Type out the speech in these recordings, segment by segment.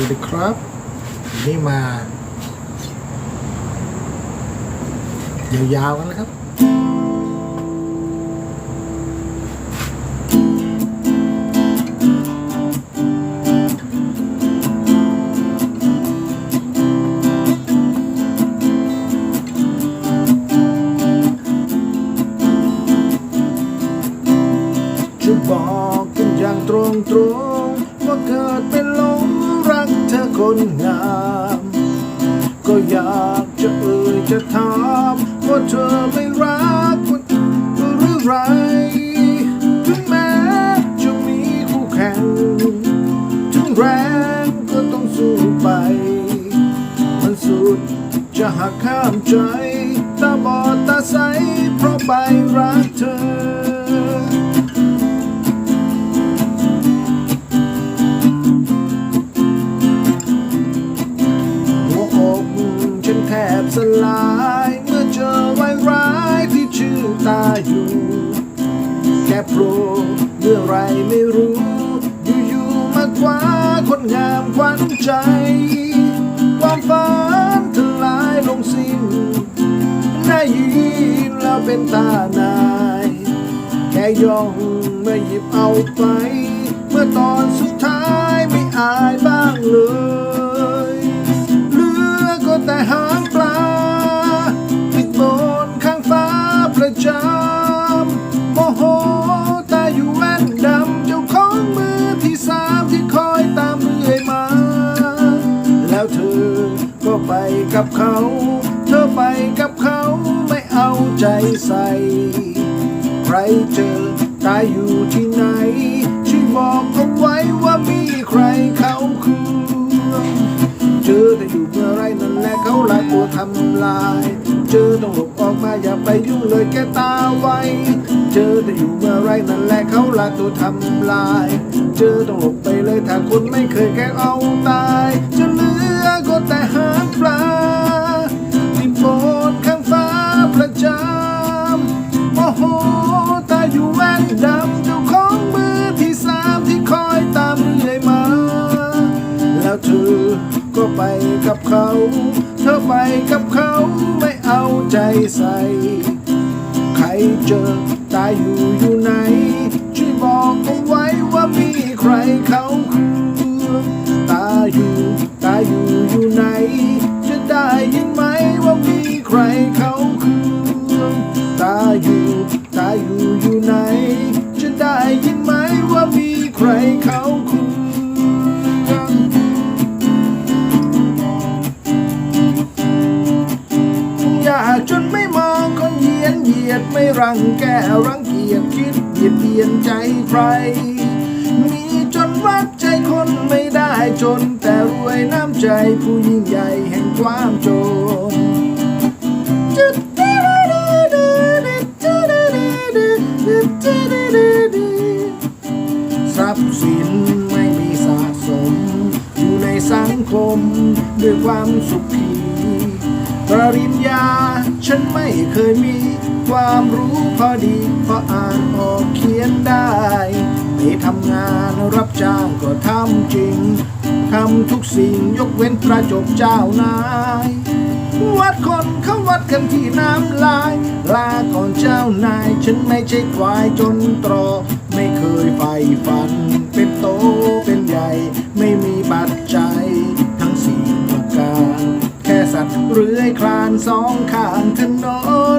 วัสดีครับนนี่มายาวๆกันนะครับ งก็ต้องสู้ไป มันสุดจะหักข้ามใจตาบอดตาใสเพราะไปรักเธอ หัวอกฉันแทบสลาย เมื่อเจอไวร้ายที่ชื่อตาอยู่ แค่โผล่เมื่อไรไม่รู้ งามขวัญใจ ความฝันทลายลงสิ้นได้ยินแล้วเป็นตานาย แค่ย่องมาหยิบเอาไป เมื่อตอนสุดท้ายไม่อายบ้างเลย เหลือก็แต่หา กับเขา เธอไปกับเขาไม่เอาใจใส่ ใครเจอตายอยู่ที่ไหน ช่วยบอกเขาไว้ว่ามีใครเขาคือเจอแต่อยู่เมื่อไรนั่นแหละเขาละตัวทำลาย เจอต้องหลบออกมาอย่าไปยุ่งเลยแกตาไวเจอแต่อยู่เมื่อไรนั่นแหละเขาละตัวทำลาย เจอต้องหลบไปเลยถ้าคนไม่เคยแกเอาตาย ไปกับเขา เธอไปกับเขาไม่เอาใจใส่ ใครเจอตายอยู่อยู่ไหน ช่วยบอกเอาไว้ว่ามีใครเขาคือตาอยู่ตาอยู่อยู่ไหน จะได้ยินไหมว่ามีใครเขาคือตาอยู่ตาอยู่อยู่ไหน จะได้ยินไหมว่ามีใครเขา รังแกรังเกียจคิดเบียดเบียนใจใคร มีจนวัดใจคนไม่ได้จน แต่รวยน้ำใจผู้ยิ่งใหญ่แห่งความจนทรัพย์สินไม่มีสะสม อยู่ในสังคมด้วยความสุขีปริญญาฉันไม่เคยมี ความรู้พอดีพออ่านออกเขียนได้ไปทำงานรับจ้างก็ทำจริงทำทุกสิ่งยกเว้นประจบเจ้านายวัดคนเขาวัดกันที่น้ำลาย ลาก่อนเจ้านาย ฉันไม่ใช่ควายจนตรอ ไม่เคยใฝ่ฝัน เป็นโตเป็นใหญ่ ไม่มีบัตรใจย สัตว์เลื้อยคลานสองข้างถน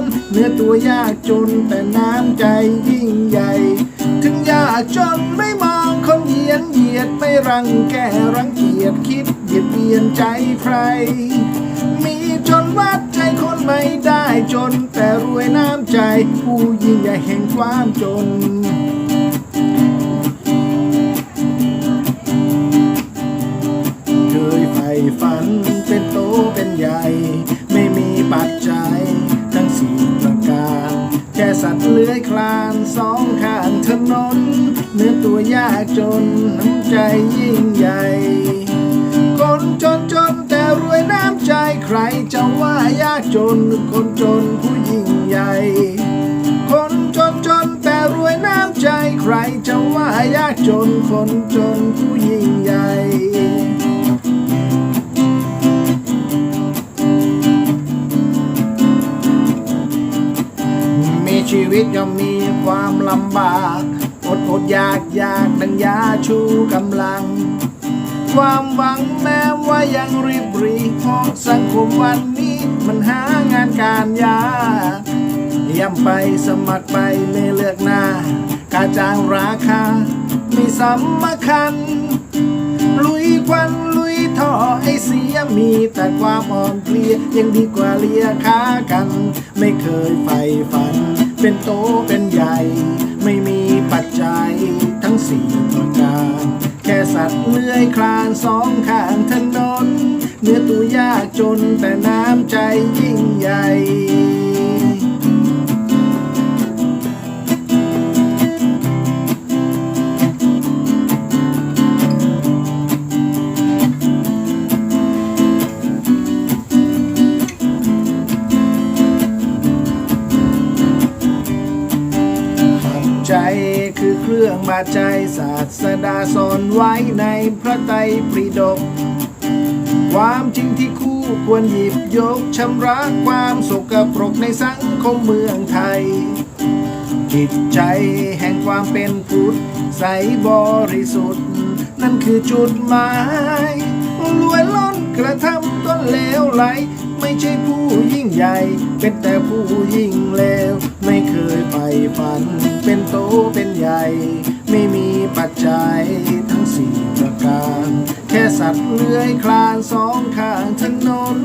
นเนื้อตัวยากจนแต่น้ำใจยิ่งใหญ่ ถึงยากจนไม่มองคนเหยียนเหยียดไม่รังแกรังเกียจคิดเบียดเบียนใจใคร มีจนวัดใจคนไม่ได้จนแต่รวยน้ำใจ ผู้ยิ่งใหญ่แห่งความจน วันนี้มันหางานการยากย่ำไปสมัครไปไม่เลือกหน้า การจ้างราคาไม่สำคัญ ลุยควันลุยท่อให้เสียมีแต่ความอ่อนเพลียยังดีกว่าเลียขากัน ไม่เคยใฝ่ฝัน เป็นโตเป็นใหญ่ ไม่มีปัจจัยทั้งสี่ประการ แค่สัตว์เลื้อยคลานสองข้างถนน เนื้อตัวยากจนแต่น้ำใจยิ่งใหญ่ใจคือเครื่องบาดใจศาสดาสอนไว้ในพระไตรปิฎก ความจริงที่คู่ควรหยิบยกชำระความสกปรกในสังคมเมืองไทย จิตใจแห่งความเป็นพุทธใสบริสุทธิ์ นั่นคือจุดหมายรวยล้นกระทำต้นเลวไหล ไม่ใช่ผู้ยิ่งใหญ่ เป็นแต่ผู้ยิ่งเลว ไม่เคยไปฝัน เป็นโตเป็นใหญ่ ไม่มีปัจจัยทั้งสี่ประการ ค่สัตว์เลื้อยคลานสองข้างถนน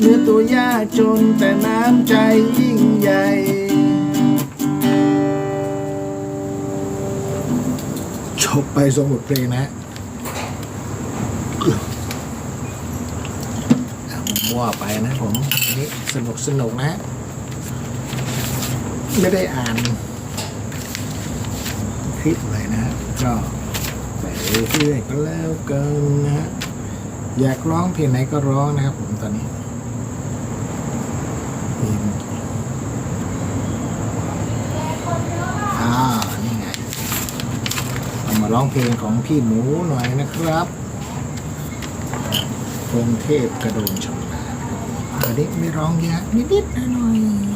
เนื้อตัวยากจนแต่น้ำใจยิ่งใหญ่จบไปสมบทเพลงนะมั่วไปนะผมอันนี้สนุกสนุกนะ ไม่ได้อ่านคลิปเลยนะก็ เรื่อยๆก็แล้วกันนะอยากร้องเพลงไหนก็ร้องนะครับผมตอนนี้อ่านี่ไงเรามาร้องเพลงของพี่หมูหน่อยนะครับพงเทพกระโดงชำนาญครับเด็กไม่ร้องเยอะนิดๆหน่อย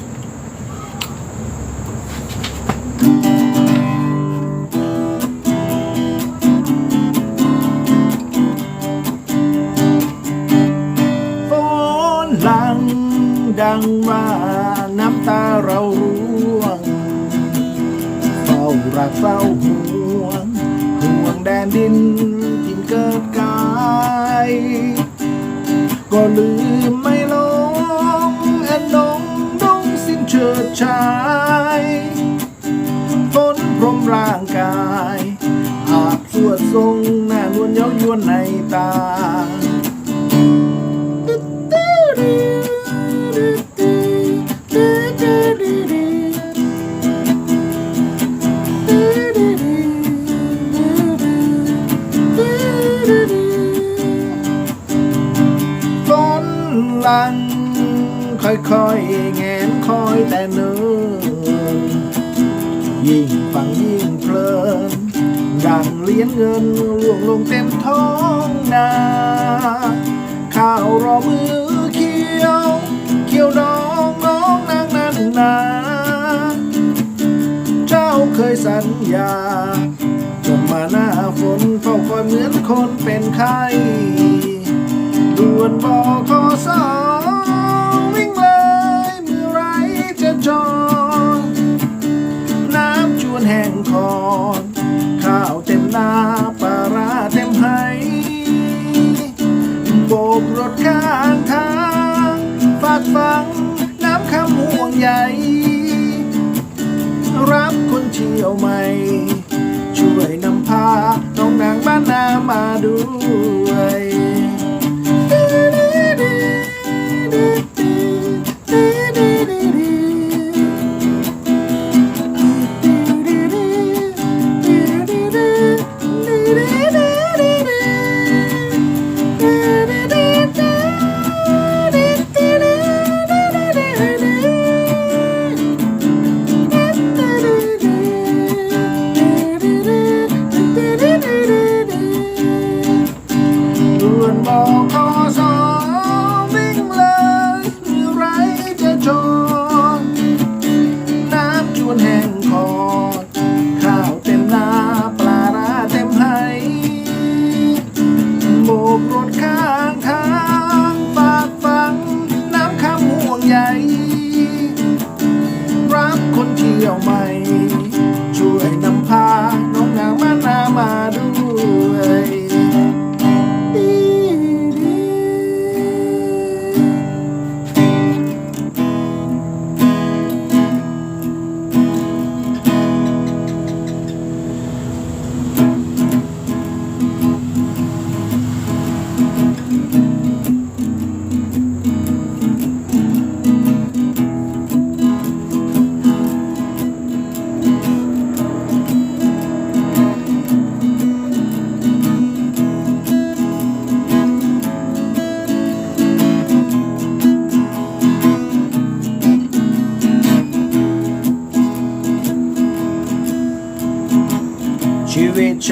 เฝ้าห่วงห่วงแดนดินที่เกิดกายก็ลืมไม่ลงอนนงดงสิ้นเฉิดชายฝนพรมร่างกายอาบสวดทรงหน้านวลเย้ายวนในตา งเงินล่วงลงเต็มท้องนาข้าวรอมือเคี้ยวเคี้ยวดองน้องนางนันนาเจ้าเคยสัญญา จะมาหน้าฝนเฝ้าคอยเหมือนคนเป็นไข้ด่วนบอขอสอ คน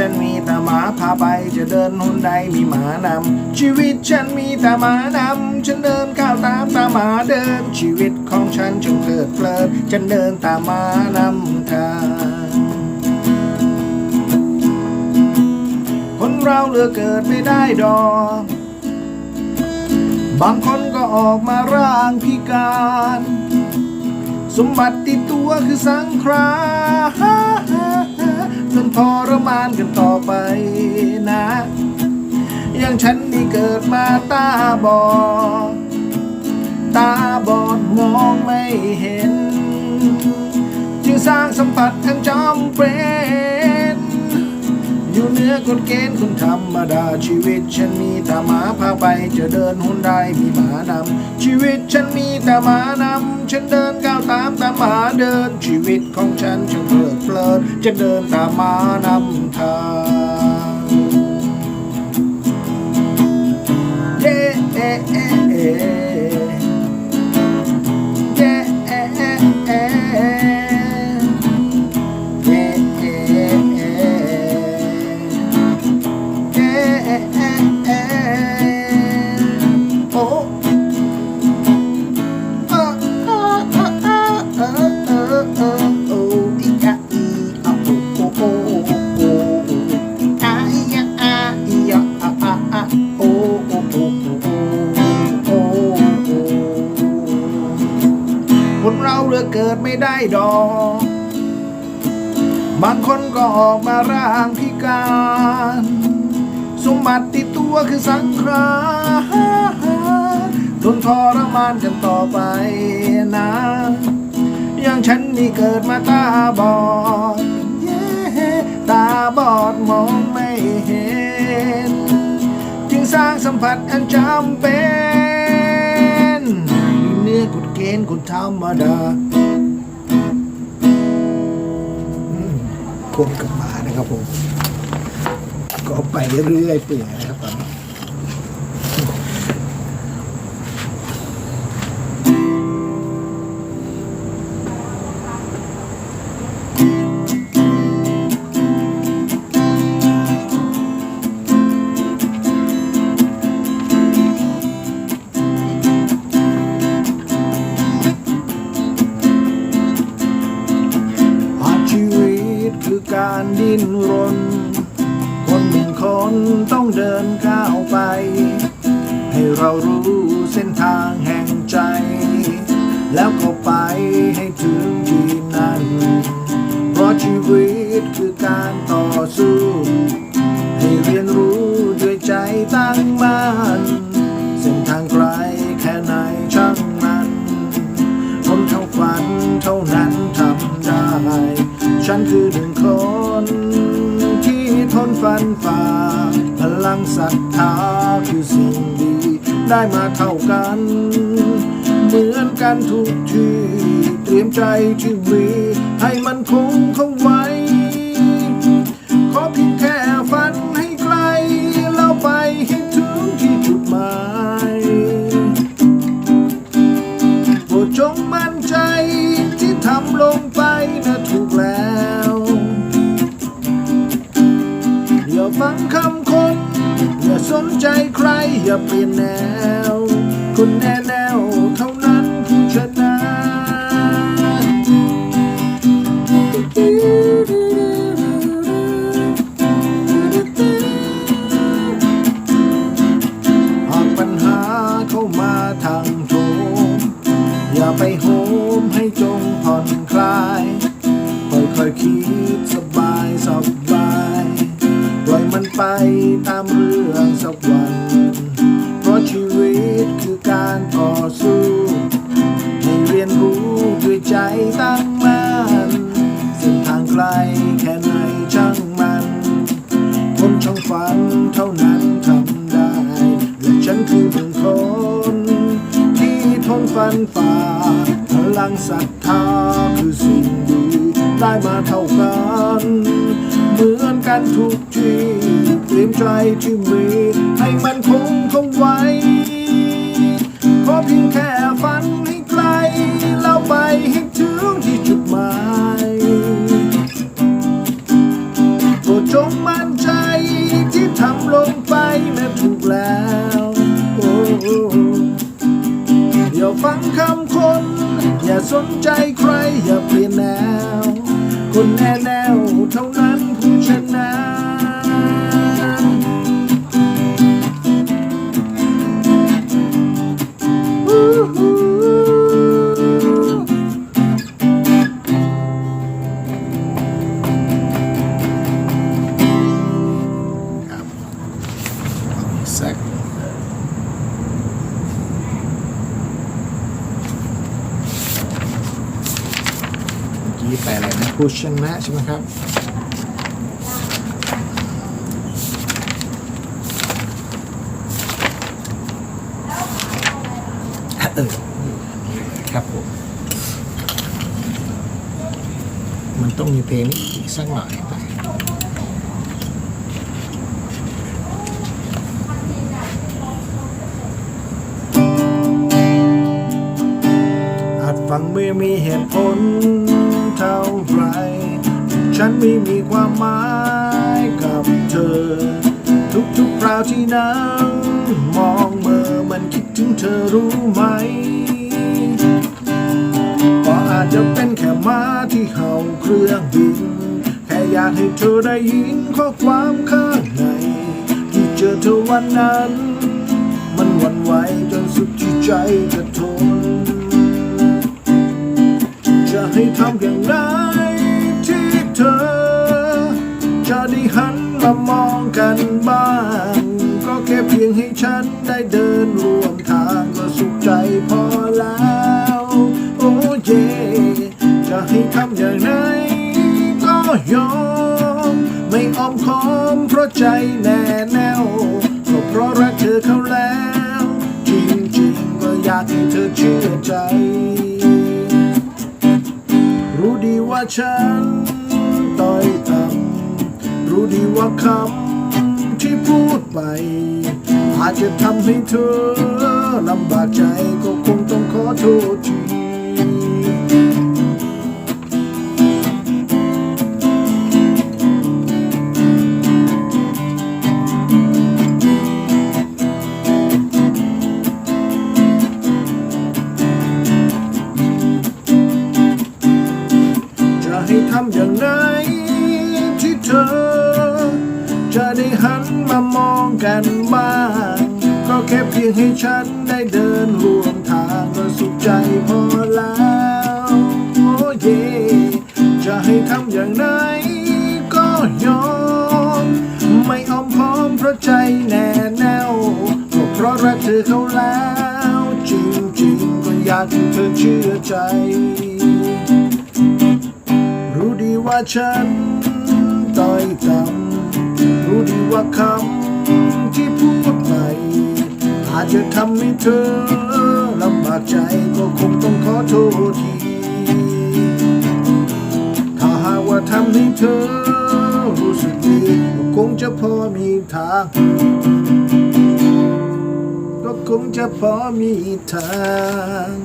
ฉันมีแต่หมาพาไปจะเดินหนใดมีหมานำชีวิตฉันมีแต่หมานำฉันเดินก้าวตามตามหมาเดินชีวิตของฉันจงเพลิดเพลินฉันเดินตามหมานำทางคนเราเลือกเกิดไม่ได้ดอกบางคนก็ออกมาร่างพิการ สมบัติติดตัวคือสังขาร ทรมานกันต่อไปนะ อย่างฉันนี่เกิดมาตาบอด ตาบอดมองไม่เห็น จึงสร้างสัมผัสทั้งจำเปร อยู่เหนือกฎเกณฑ์คนธรรมดาชีวิตฉันมีแต่หมาพาไปจะเดินหุ่นได้มีหมานำชีวิตฉันมีแต่หมานำฉันเดินก้าวตามตามหมาเดิน ชีวิตของฉันฉันเพลิดเพลินจะเดินตามหมานำทางเย้ โอ้โอ้โอ้โอ้อะอีอะอะอะอะโอโอโอโอโอคนเราเลือกเกิดไม่ได้ดอก บางคนก็ออกมาร่างพิการ สมบัติติดตัวคือสังขารทนทรมานกันต่อไปนะ อย่างฉันนี่เกิดมาตาบอด บอดมองไม่เห็น จึงสร้างสัมผัสอันจำเป็นเนื้อกฎเกณฑ์คนธรรมดาควบกับหมานะครับผม ก็ไปเรื่อยๆเปื่อยนะครับ ได้มาเท่ากัน เหมือนกันทุกที เตรียมใจที่มีให้มันคงเข้ สนใจใครอย่าเปลี่ยนแนว คุณแน่แนวเท่านั้นผู้ชนะหากปัญหาเข้ามาทางโถมอย่าไปโหมให้จงผ่อนคลายค่อยๆคิดสบายสบายปล่อยมันไปตามเรื่อง ศรัทธาคือสิ่งดีได้มาเท่ากัน เหมือนกันทุกทีเตรียมใจที่มี ให้มันคงคงไว้ขอเพียงแค่ฝันให้ไกลแล้วไปให้ถึงที่จุดหมายโปรดจงมั่นใจที่ทำลงไปนั้นถูกแล้วอ้เดี๋ยวฟังคำคน อย่าสนใจใครอย่าเปลี่ยนแนว คนแน่แนวเท่า ชนะใช่ไหมครับเออครับผม มันต้องมีเพลงนี้อีกสักหน่อยไปอาจฟังไม่มีเหตุผล เท่าไร ฉันไม่มีความหมายกับเธอ ทุกๆคราวที่นั่งมองเมื่อมันคิดถึงเธอรู้ไหม ก็อาจจะเป็นแค่ม้าที่เห่าเครื่องบิน แค่อยากให้เธอได้ยินข้อความข้างใน ที่เจอเธอวันนั้น มันหวั่นไหวจนสุดที่ใจจะทน จะให้ทำอย่างไรที่เธอ จะได้หันมามองกันบ้าง ก็แค่เพียงให้ฉันได้เดินร่วมทางก็สุขใจพอแล้ว โอ้เย จะให้ทำอย่างไรก็ยอม ไม่อ้อมค้อมเพราะใจแน่แน่วก็เพราะรักเธอเขาแล้ว จริงๆก็อยากให้เธอเชื่อใจ ดีว่าฉันต้อยต่ำรู้ดีว่าคำที่พูดไป อาจจะทำให้เธอลำบากใจก็คงต้องขอโทษที กันบ้างก็แค่เพียงให้ฉันได้เดินร่วมทางก็สุขใจพอแล้วโอ้เยจะให้ทำอย่างไรก็ยอม ไม่อ้อมพร้อมเพราะใจแน่แน่วก็เพราะรักเธอเขาแล้ว จริงๆก็อยากให้เธอเชื่อใจ รู้ดีว่าฉันต้อยต่ำรู้ดีว่าคำ ที่พูดไป อาจจะทำให้เธอลำบากใจก็คงต้องขอโทษที ถ้าหากว่าทำให้เธอรู้สึกดีก็คงจะพอมีทางก็คงจะพอมีทาง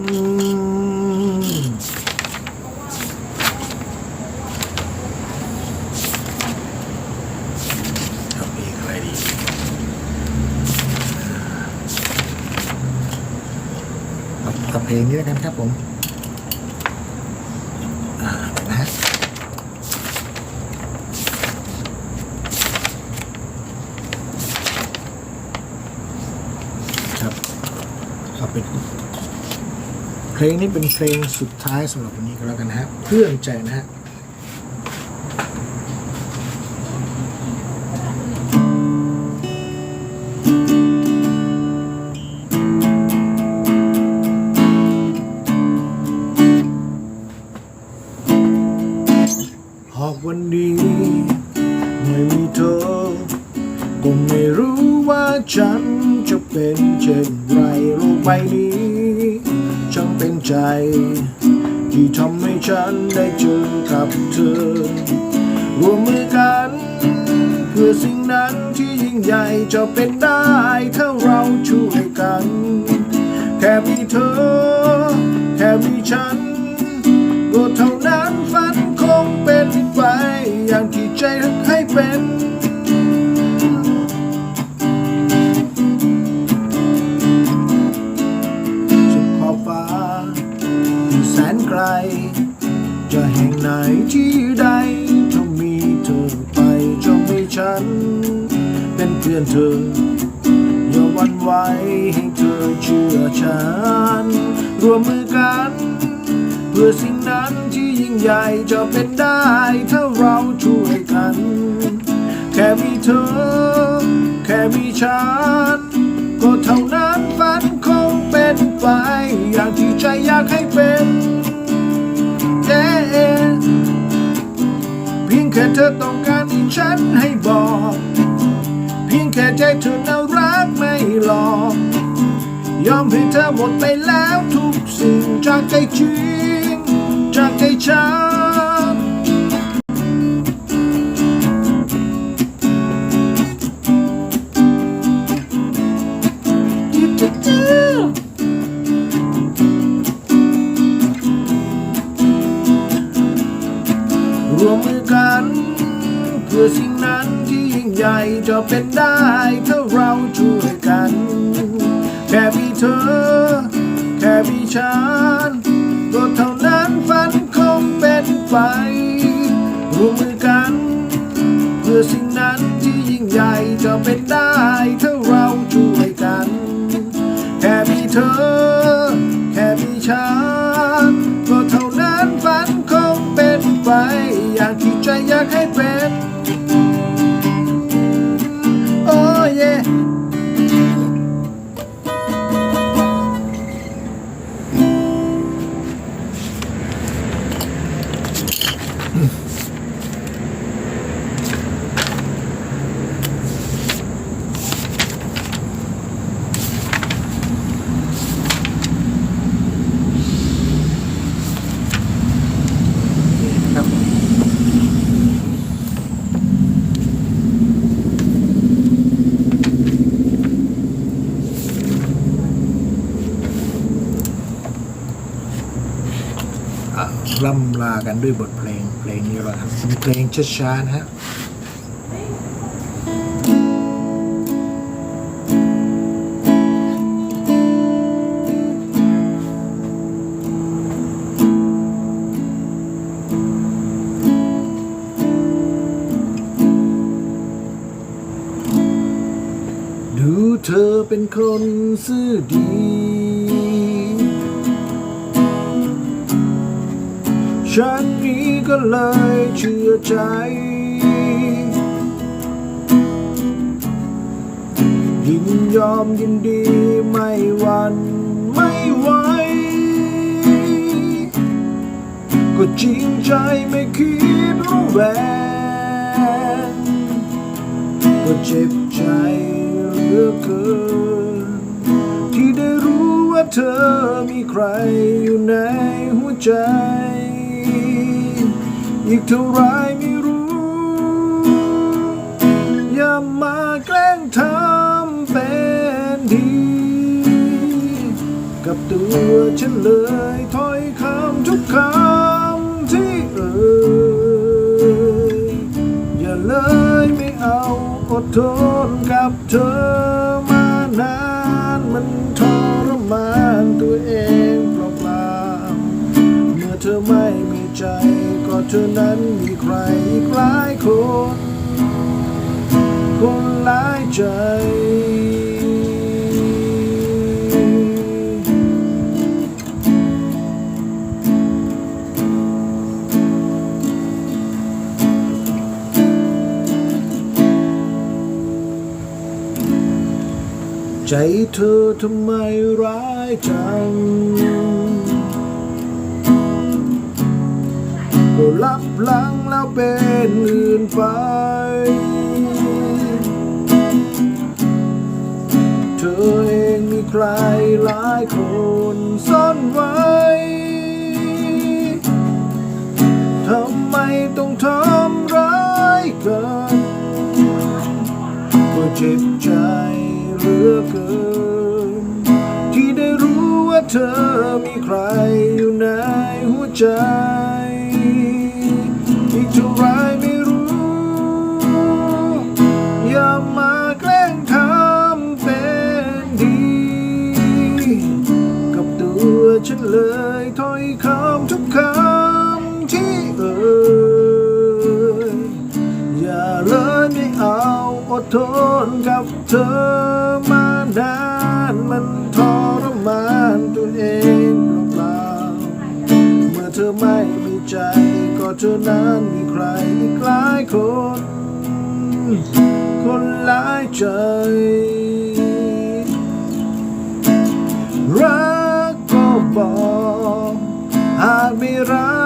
เอาเพลงอะไรดี กับเอเพลงนี้แล้วกันครับผมนะฮะครับเอาเป็นเพลงนี้เป็นเพลงสุดท้ายสำหรับวันนี้ก็แล้วกันนะฮะเพื่อนใจนะฮะ ใจ ที่ทำให้ฉันได้เจอกับเธอ รวมมือกัน เพื่อสิ่งนั้นที่ยิ่งใหญ่จะเป็นได้ถ้าเราช่วยกัน แค่มีเธอ แค่มีฉันก็เท่านั้นฝันคงเป็นไป อย่างที่ใจรักให้เป็น ที่ใดจะมีเธอไปจะมีฉัน เป็นเพื่อนเธอ อย่าหวั่นไหวให้เธอเชื่อฉัน รวมมือกัน เพื่อสิ่งนั้นที่ยิ่งใหญ่จะเป็นได้ถ้าเราช่วยกัน แค่มีเธอ แค่มีฉัน ก็เท่านั้นฝันคงเป็นไป อย่างที่ใจอยากให้เป็น ค่เธอต้องการให้ฉันให้บอก เพียงแค่ใจเธอน่ารักไม่หลอก ยอมให้เธอหมดไปแล้วทุกสิ่งจากใจจริง จากใจฉัน ใหญ่จะเป็นได้ถ้าเราช่วยกัน แค่มีเธอ แค่มีฉันก็เท่านั้นฝันคงเป็นไปร่วมมือกัน เพื่อสิ่งนั้นที่ยิ่งใหญ่จะเป็นได้ถ้า เพลงช้าๆนะฮะดูเธอเป็นคนซื่อดี ฉันนี้ก็เลยเชื่อใจ ยินยอมยินดีไม่หวันไม่ไหว ก็จริงใจไม่คิดระแวงก็เจ็บใจเหลือเกิน ที่ได้รู้ว่าเธอมีใครอยู่ในหัวใจ อีกเท่าไรไม่รู้ อย่ามาแกล้งทำเป็นดี กับตัวฉันเลยถ้อยคำทุกคำที่เอ่ยอย่าเลยไม่เอาอดทนกับเธอมานานมันทรมานตัวเองเปล่าๆเมื่อเธอไม่ เธอนั้นมีใครอีกหลายคน คนหลายใจ ใจเธอทำไมร้ายจัง รับหลังแล้วเป็นอื่นไปเธอเองมีใครหลายคนซ่อนไว้ ทำไมต้องทำร้ายกันก็เจ็บใจเหลือเกิน ที่ได้รู้ว่าเธอมีใครอยู่ในหัวใจ ไม่เอาอดทนกับเธอมานานมันทรมานตัวเองเปล่าเมื่อเธอไม่มีใจก็เธอนั้นมีใครอีกหลายคน คนหลายใจ รักก็บอกหากไม่รัก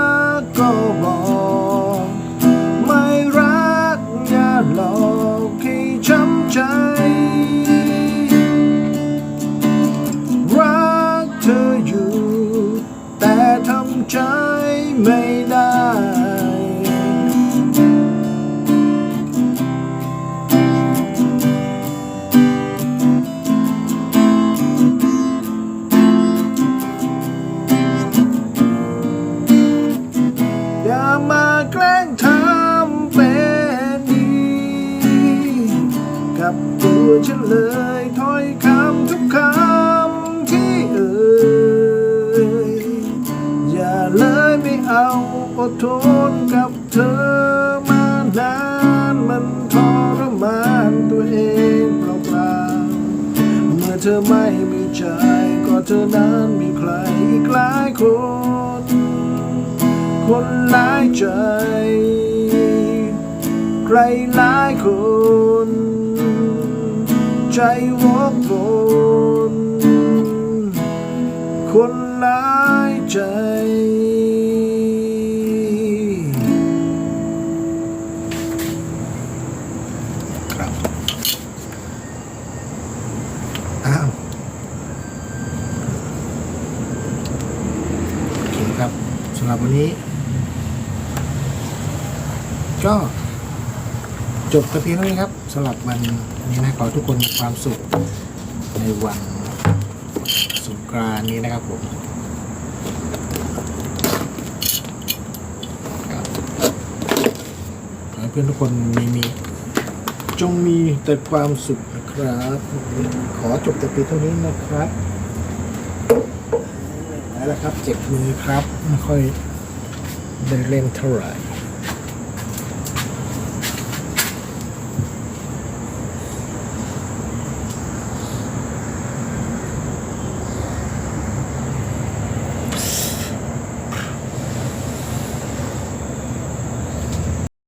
อ้าวโอเคครับสำหรับวันนี้ ก็จบแต่เพียงเท่านี้ครับสำหรับวันนี้นะขอทุกคนมีความสุขในวันสงกรานต์นี้นะครับผมขอให้เพื่อนทุกคนมีมี จงมีแต่ความสุขนะครับ ขอจบแต่เพียงเท่านี้นะครับแล้วครับ เจ็บมือครับ ไม่ค่อยได้เล่นเท่าไหร่